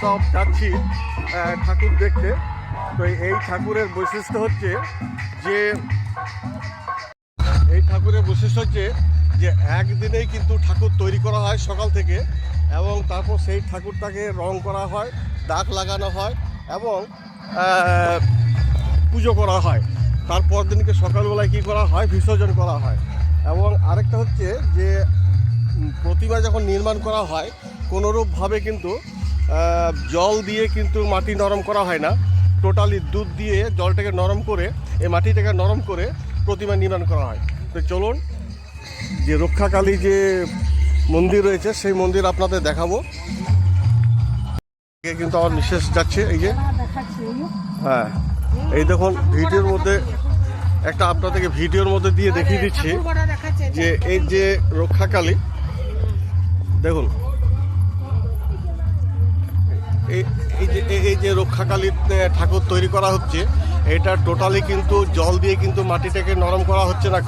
সব যাচ্ছি ঠাকুর দেখতে। তো এই ঠাকুরের বৈশিষ্ট্য হচ্ছে যে, এই ঠাকুরের বৈশিষ্ট্য হচ্ছে যে একদিনেই কিন্তু ঠাকুর তৈরি করা হয় সকাল থেকে এবং তারপর সেই ঠাকুরটাকে রং করা হয়, দাগ লাগানো হয় এবং পুজো করা হয়। তারপর দিনকে সকালবেলায় কী করা হয়? বিসর্জন করা হয়। এবং আরেকটা হচ্ছে যে প্রতিমা যখন নির্মাণ করা হয়, কোনোরূপভাবে কিন্তু জল দিয়ে কিন্তু মাটি নরম করা হয় না। টোটালি দুধ দিয়ে জলটাকে নরম করে, এই মাটিটাকে নরম করে প্রতিমা নির্মাণ করা হয়। তো চলুন, যে রক্ষাকালী যে মন্দির রয়েছে, সেই মন্দির আপনাদের দেখাবো। কিন্তু আমার বিশেষ যাচ্ছে, এই যে। হ্যাঁ এই দেখুন, ভিডিওর মধ্যে একটা আপনাদেরকে ভিডিওর মধ্যে দিয়ে দেখিয়ে দিচ্ছি, যে এই যে রক্ষাকালী, দেখুন এই যে রক্ষাকালীর ঠাকুর তৈরি করা হচ্ছে, এটা টোটালি কিন্তু জল দিয়ে কিন্তু মাটিটাকে নরম করা হচ্ছে না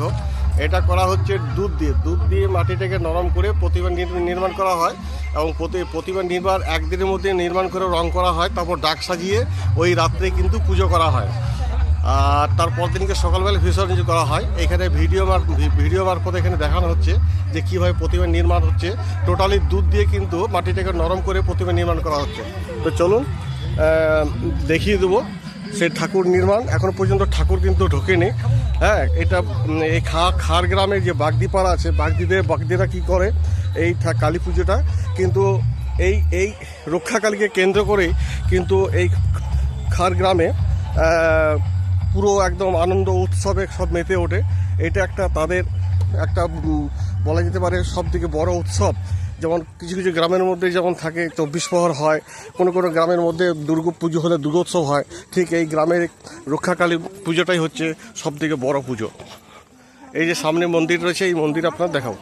এটা করা হচ্ছে দুধ দিয়ে। দুধ দিয়ে মাটিটাকে নরম করে প্রতিমা নির- নির্মাণ করা হয় এবং প্রতি- প্রতিমা নির্মাণ একদিনের মধ্যে নির্মাণ করে রং করা হয়, তারপর ডাক সাজিয়ে ওই রাত্রে কিন্তু পুজো করা হয়। আর তারপর দিনকে সকালবেলা বিসর্জন করা হয়। এখানে ভিডিও মার ভিডিও মারফত এখানে দেখানো হচ্ছে যে কীভাবে প্রতিমা নির্মাণ হচ্ছে। টোটালি দুধ দিয়ে কিন্তু মাটিটাকে নরম করে প্রতিমা নির্মাণ করা হচ্ছে। তো চলুন দেখিয়ে দেবো সেই ঠাকুর নির্মাণ। এখনও পর্যন্ত ঠাকুর কিন্তু ঢোকেনি। হ্যাঁ এটা এই খা খার গ্রামে যে বাগদিপাড়া আছে বাগদিদের বাগদিরা কি করে এই কালী পুজোটা? কিন্তু এই এই রক্ষাকালীকে কেন্দ্র করেই কিন্তু এই খার গ্রামে পুরো একদম আনন্দ উৎসবে সব মেতে ওঠে। এটা একটা তাদের একটা বলা যেতে পারে সব থেকে বড় উৎসব। যেমন কিছু কিছু গ্রামের মধ্যে যেমন থাকে, চব্বিশ প্রহর হয়, কোনো কোনো গ্রামের মধ্যে দুর্গা পুজো হলে দুর্গোৎসব হয়। ঠিক এই গ্রামের রক্ষাকালী পুজোটাই হচ্ছে সব থেকে বড় পুজো। এই যে সামনে মন্দির রয়েছে, এই মন্দির আপনার দেখাও।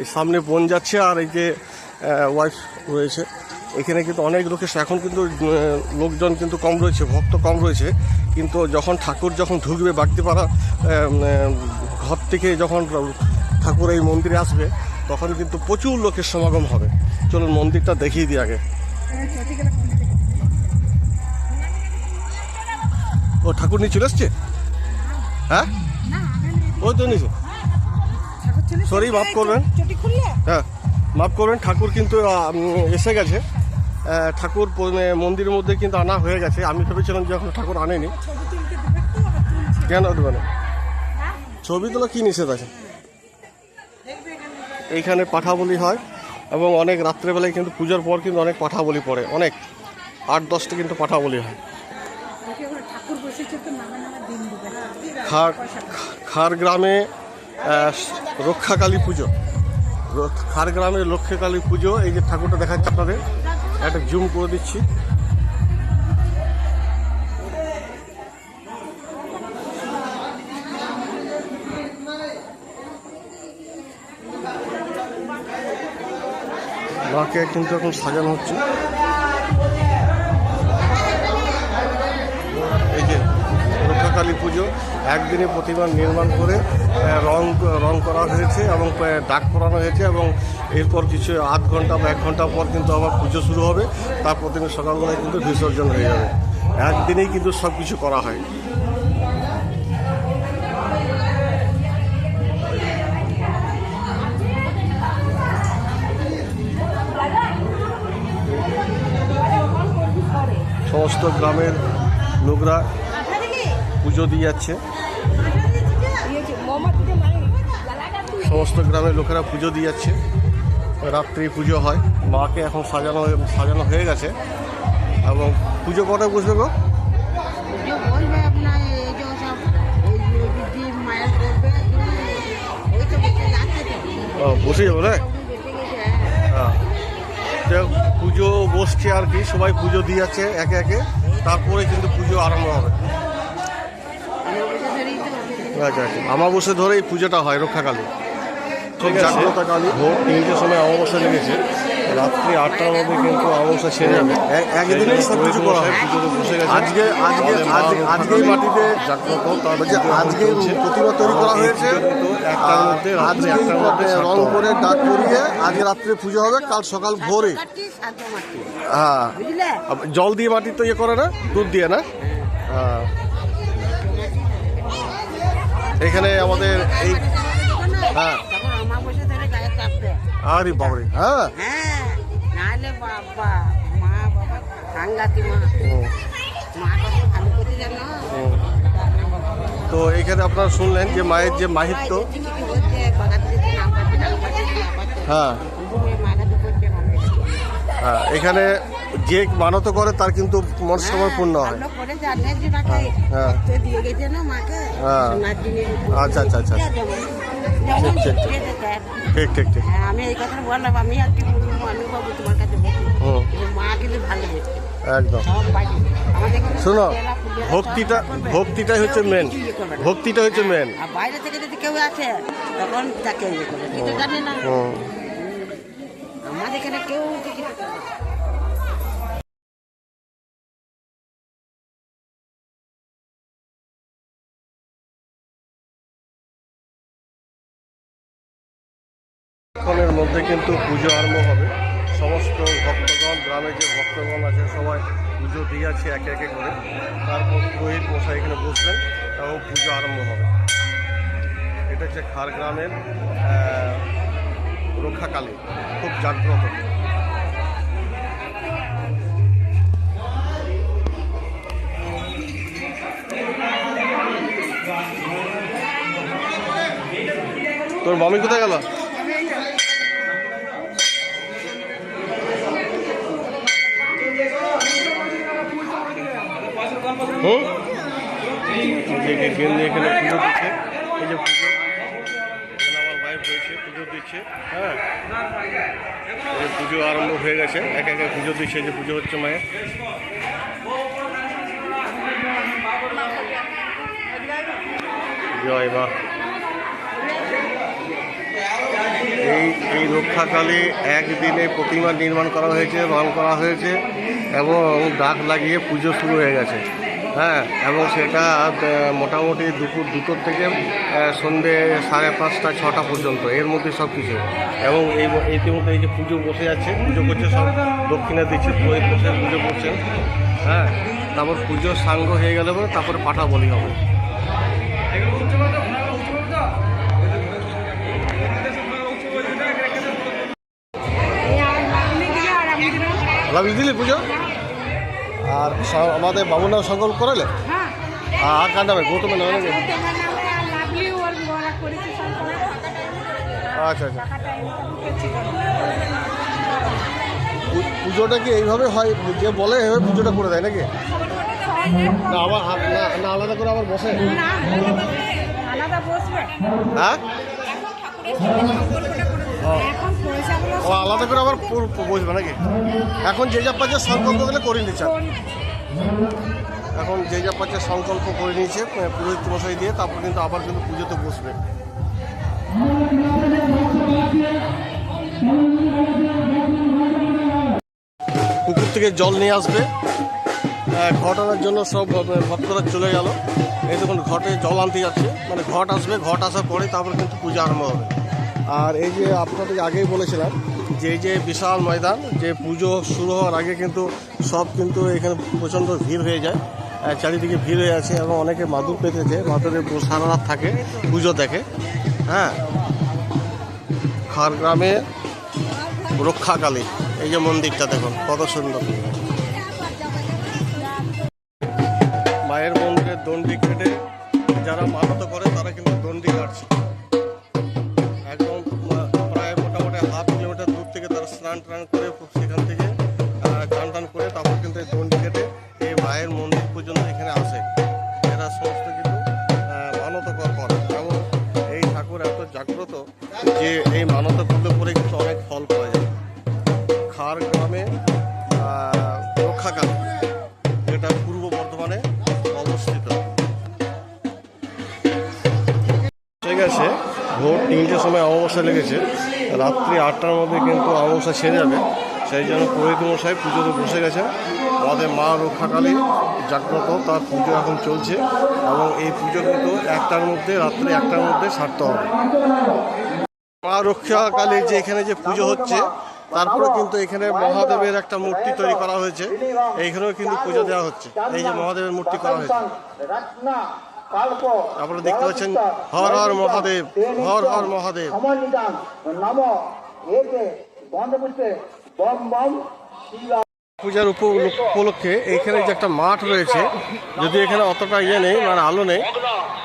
এই সামনে বোন যাচ্ছে আর এই যে ওয়াইফ রয়েছে। এখানে কিন্তু অনেক লোক এসে এখন কিন্তু লোকজন কিন্তু কম রয়েছে ভক্ত কম রয়েছে। কিন্তু যখন ঠাকুর যখন ঢুকবে বাগদিপাড়া ঘর থেকে যখন ঠাকুর এই মন্দিরে আসবে তখন কিন্তু প্রচুর লোকের সমাগম হবে। চলুন মন্দিরটা দেখিয়ে দিই আগে। ও ঠাকুর নিয়ে চলে এসছে হ্যাঁ? ওই তো নিচে। Sorry, মাফ করবেন। হ্যাঁ মাফ করবেন ঠাকুর কিন্তু এসে গেছে। ঠাকুর মন্দিরের মধ্যে কিন্তু আনা হয়ে গেছে। আমি ভেবেছিলাম যে এখন ঠাকুর আনেনি। কেন দেবে না? ছবি তোলা কি নিষেধ আছে? এইখানে পাঠা বলি হয় এবং অনেক রাত্রেবেলায় কিন্তু পুজোর পর কিন্তু অনেক পাঠা বলি পড়ে। অনেক। আট দশটা কিন্তু পাঠা বলি হয় খার খার গ্রামে রক্ষাকালী পুজো। খার গ্রামে রক্ষাকালী পুজো। এই যে ঠাকুরটা দেখাচ্ছে আপনাদের। একটা জুম করে দিচ্ছি। বাকি কিন্তু এখন সাজানো হচ্ছে। রক্ষাকালী পুজো। একদিনে প্রতিমা নির্মাণ করে রং রং করা হয়েছে এবং ডাক পড়ানো হয়েছে এবং এরপর কিছু আধ ঘণ্টা বা এক ঘণ্টা পর কিন্তু আবার পুজো শুরু হবে। তার প্রতিমা সকালবেলায় কিন্তু বিসর্জন হয়ে যাবে। একদিনেই কিন্তু সব কিছু করা হয়। সমস্ত গ্রামের লোকরা পুজো দিয়ে যাচ্ছে। সমস্ত গ্রামের লোকেরা পুজো দিয়ে যাচ্ছে। রাত্রি পুজো হয়। মাকে এখন সাজানো সাজানো হয়ে গেছে। এবং পুজো কটা বুঝবে গো? বসে যাব হ্যাঁ। পুজো বসছে আর কি। সবাই পুজো দিয়ে যাচ্ছে একে একে। তারপরে কিন্তু পুজো আরম্ভ হবে। আচ্ছা আচ্ছা আমাবস্যা ধরেই পুজোটা হয় রক্ষাকালী। খুব জাগ্রতা কালী ভোর তিনটের সময় অমাবস্যা লেগেছে। রাত্রি আটটার মধ্যে কিন্তু অমাবস্যা সেরে যাবে। এক- একদিনেই সব কিছু করা হয়। পুজোতে বসে গেছে। আজকে আজকে আজকেই কালী মাটিতে জাগ্রত তার আজকে। প্রতিমা তৈরি করা হয়েছে। একটার মধ্যে রাত্রি আজকে রং করে ডাক করিয়ে আজকে রাত্রে পুজো হবে কাল সকাল ভোরে। হ্যাঁ। জল দিয়ে মাটির তো ইয়ে করে না দুধ দিয়ে না? হ্যাঁ। এখানে আমাদের এই হ্যাঁ। আরে বাবরে হ্যাঁ। তো এখানে আপনারা শুনলেন যে মায়ের যে মাহিত্য হ্যাঁ হ্যাঁ এখানে যে মানত করে তার কিন্তু মনস্কামনা পূর্ণ হয়। তাকে হ্যাঁ। হ্যাঁ। সোনার জিনিস আচ্ছা আচ্ছা আচ্ছা। ঠিক, ঠিক, হয়। ঠিক ঠিক ঠিক হ্যাঁ, আমি এই কথা বললাম আমি আর কি বাবু তোমার কাছে বলছি হুম। কিন্তু মা কিন্তু ভালো একদম। আমাদের শোনো ভক্তিটা ভক্তিটাই হচ্ছে মেন ইয়ে। ভক্তিটা হচ্ছে মেন বাইরে থেকে যদি কেউ আসে তখন তাকে ইয়ে না। আমাদের এখানে কেউ কিছু করবে না। ক্ষণের মধ্যে কিন্তু পুজো আরম্ভ হবে। সমস্ত ভক্তগণ, গ্রামে যে ভক্তগণ আছে, সবাই পুজো দিয়ে আছে একে একে করে। তারপর পুরোহিত মশাই এখানে বসবেন এবং পুজো আরম্ভ হবে। এটা হচ্ছে খার গ্রামের রক্ষাকালী, খুব জাগ্রত। তোর মামি কোথায় গেল? হুম যে এখানে পুজো দিচ্ছে। এই যে পুজো। আমার ওয়াইফ রয়েছে, পুজো দিচ্ছে। হ্যাঁ। এই পুজো আরম্ভ হয়ে গেছে। এক একে পুজো দিচ্ছে যে পুজো হচ্ছে মায়ের। জয় মা। এই রক্ষাকালে একদিনে প্রতিমা নির্মাণ করা হয়েছে, রং করা হয়েছে এবং ডাক লাগিয়ে পুজো শুরু হয়ে গেছে। হ্যাঁ এবং সেটা মোটামুটি দুপুর দুটোর থেকে সন্ধে সাড়ে পাঁচটা, ছটা পর্যন্ত, এর মধ্যে সব কিছু এবং এই ইতিমধ্যে এই যে পুজো বসে যাচ্ছে, পুজো করছে সব দক্ষিণা দিচ্ছে বসে পুজো করছেন। হ্যাঁ তারপর পুজো সাঙ্গ হয়ে গেলে পরে তারপরে পাঠা বলি হবে। লাভ দিলি পুজো আর আমাদের বাবুনাও সংকল্প করালে? আর কার নামে? গৌতমের নামে আচ্ছা আচ্ছা পু- পুজোটা কি এইভাবে হয়? যে বলে এইভাবে পুজোটা করে দেয় নাকি? না আবার না না আলাদা করে আবার বসে? হ্যাঁ? আলাদা করে আবার বসবে নাকি? এখন যে যা পাচ্ছে সংকল্প দিলে করে নিচ্ছে। এখন যে যা পাচ্ছে সংকল্প করে নিয়েছে পুরোহিত মশাই দিয়ে তারপর কিন্তু আবার কিন্তু পুজোতে বসবে। পুকুর থেকে জল নিয়ে আসবে। আহ, ঘট আনার জন্য সব ভক্তরা চলে গেল। এই দেখুন ঘটে জল আনতে যাচ্ছে। মানে ঘট আসবে ঘট আসার পরে তারপর কিন্তু পূজা আরম্ভ হবে। আর এই যে আপনাদের আগেই বলেছিলাম যে যে বিশাল ময়দান, যে পুজো শুরু হওয়ার আগে কিন্তু সব কিন্তু এখানে প্রচণ্ড ভিড় হয়ে যায়। চারিদিকে ভিড় হয়ে আছে এবং অনেকে মাদুর পেতেছে মাদুরে সারা থাকে, পুজো দেখে। হ্যাঁ? খার গ্রামে রক্ষাকালী, এই যে মন্দিরটা দেখুন, কত সুন্দর। মায়ের মন্দিরের দণ্ডি কেটে যারা মানত করে, তারা কিন্তু এই মানত করলে পরে কিন্তু অনেক ফল পাওয়া যায়। খার গ্রামে রক্ষাকালী, যেটা পূর্ব বর্ধমানে অবস্থিত। আছে, ভোর তিনটের সময় অমাবস্যা লেগেছে। রাত্রি আটটার মধ্যে কিন্তু অমাবস্যা সেরে যাবে। সেই জন্য পুরোহিত মশাই পুজোতে বসে গেছে আমাদের মা রক্ষাকালী জাগ্রত, তার পুজো এখন চলছে। এবং এই পুজো কিন্তু একটার মধ্যে, রাত্রে একটার মধ্যে সারতে হবে। মা রক্ষাকালীর যে এখানে যে পুজো হচ্ছে, তারপরে কিন্তু এখানে মহাদেবের একটা মূর্তি তৈরি করা হয়েছে। এইখানেও কিন্তু পুজো দেওয়া হচ্ছে। এই যে মহাদেবের মূর্তি করা হয়েছে। আপনারা দেখতে পাচ্ছেন, হর হর মহাদেব, হর হর মহাদেব। পূজার উপ- উপলক্ষে এইখানে যে একটা মাঠ রয়েছে যদি এখানে অতটা ইয়ে নেই মানে আলো নেই,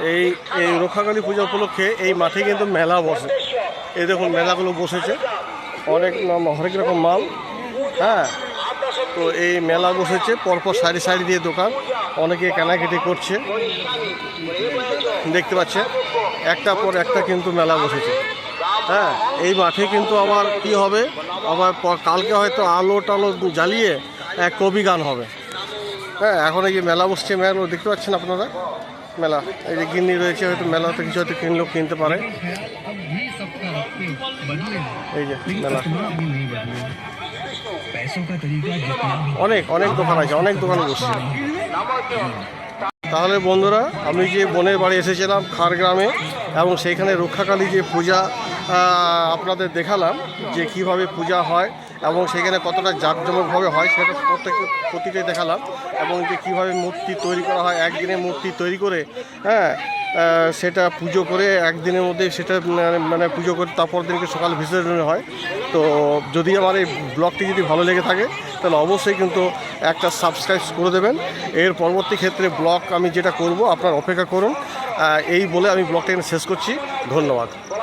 এই এই রক্ষাকালী পূজা উপলক্ষে এই মাঠে কিন্তু মেলা বসে। এই দেখুন, মেলাগুলো বসেছে। অনেক হরেক রকম মাল হ্যাঁ? তো এই মেলা বসেছে, পরপর সারি সারি দিয়ে দোকান। অনেকে কেনাকাটি করছে। দেখতে পাচ্ছেন, একটা পর একটা কিন্তু মেলা বসেছে। হ্যাঁ এই মাঠে কিন্তু আবার কি হবে? আবার কালকে হয়তো আলো টালো জ্বালিয়ে এক কবি গান হবে। হ্যাঁ এখন এই যে মেলা বসছে মেলা দেখতে পাচ্ছেন আপনারা? মেলা। এই যে গিন্নি রয়েছে, হয়তো মেলাতে কিছু হয়তো কিনলেও কিনতে পারে। এই যে মেলা। অনেক অনেক দোকান আছে, অনেক দোকান বসছে। তাহলে বন্ধুরা, আমি যে বোনের বাড়ি এসেছিলাম খারগ্রামে এবং সেইখানে রক্ষাকালী যে পূজা আপনাদের দেখালাম, যে কীভাবে পূজা হয় এবং সেখানে কতটা জাঁকজমকভাবে হয় সেটা প্রত্যেক প্রতিটাই দেখালাম। এবং যে কীভাবে মূর্তি তৈরি করা হয় একদিনে মূর্তি তৈরি করে হ্যাঁ সেটা পুজো করে একদিনের মধ্যে সেটা মানে- মানে পুজো করে তারপর দিনকে সকাল বিসর্জন হয়। তো যদি আমার এই ব্লগটি যদি ভালো লেগে থাকে, তাহলে অবশ্যই কিন্তু একটা সাবস্ক্রাইব করে দেবেন। এর পরবর্তী ক্ষেত্রে ব্লগ আমি যেটা করব, আপনার অপেক্ষা করুন। এই বলে আমি ব্লগটা এখানে শেষ করছি। ধন্যবাদ।